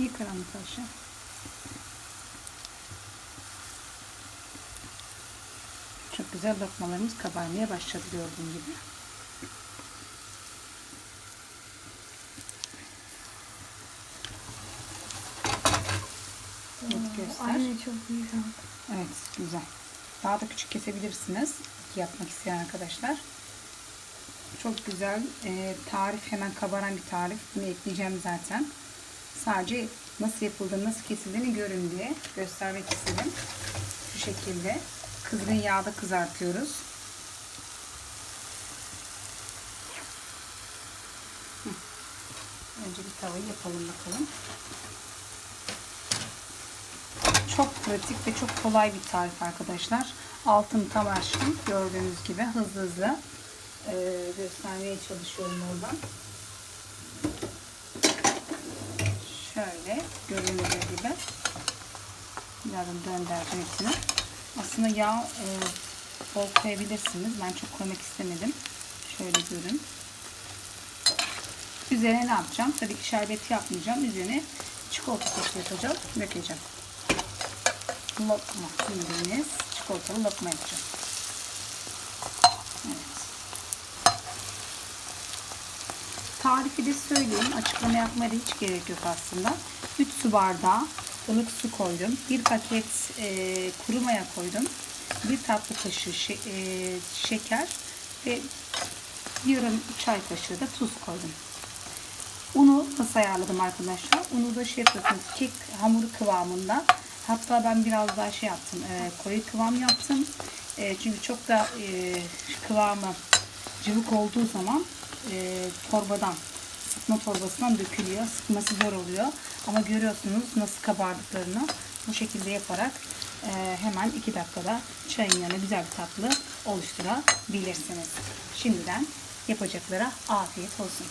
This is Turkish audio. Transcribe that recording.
İyi karanlık. Çok güzel lokmalarımız kabarmaya başladı gördüğün gibi. Evet, göster. Anne çok ama. Evet güzel. Daha da küçük kesebilirsiniz. Yapmak isteyen arkadaşlar. Çok güzel. e, tarif hemen kabaran bir tarif. Bunu ekleyeceğim zaten. Sadece nasıl yapıldığını, nasıl kesildiğini görün diye göstermek istedim. Şu şekilde. Kızgın yağda kızartıyoruz. Önce bir tavayı yapalım bakalım. Çok pratik ve çok kolay bir tarif arkadaşlar. Altın tam açtım. Gördüğünüz gibi hızlı hızlı göstermeye çalışıyorum oradan. Şöyle göründüğü gibi. Birazdan döndüreceğim hepsini. Aslında yağ e, bol koyabilirsiniz. Ben çok koymak istemedim. Şöyle görün. Üzerine ne yapacağım? Tabii ki şerbeti yapmayacağım. Üzerine çikolata sosu yapacağım. Dökeceğim lokma bildiğiniz çikolatalı lokma yapacağım. Tarifi de söyleyeyim. Açıklama yapmaya da hiç gerek yok aslında. 3 su bardağı ılık su koydum. 1 paket e, kuru maya koydum. 1 tatlı kaşığı şe e, şeker ve yarım çay kaşığı da tuz koydum. Unu nasıl ayarladım arkadaşlar? Unu da şey yapıyorsunuz kek hamuru kıvamında. Hatta ben biraz daha şey yaptım. E, koyu kıvam yaptım. E, çünkü çok da e, kıvamı cıvık olduğu zaman e, torbadan sıkma torbasından dökülüyor. Sıkması zor oluyor. Ama görüyorsunuz nasıl kabardıklarını. Bu şekilde yaparak e, hemen 2 dakikada çayın yanına güzel bir tatlı oluşturabilirsiniz. Şimdiden yapacaklara afiyet olsun.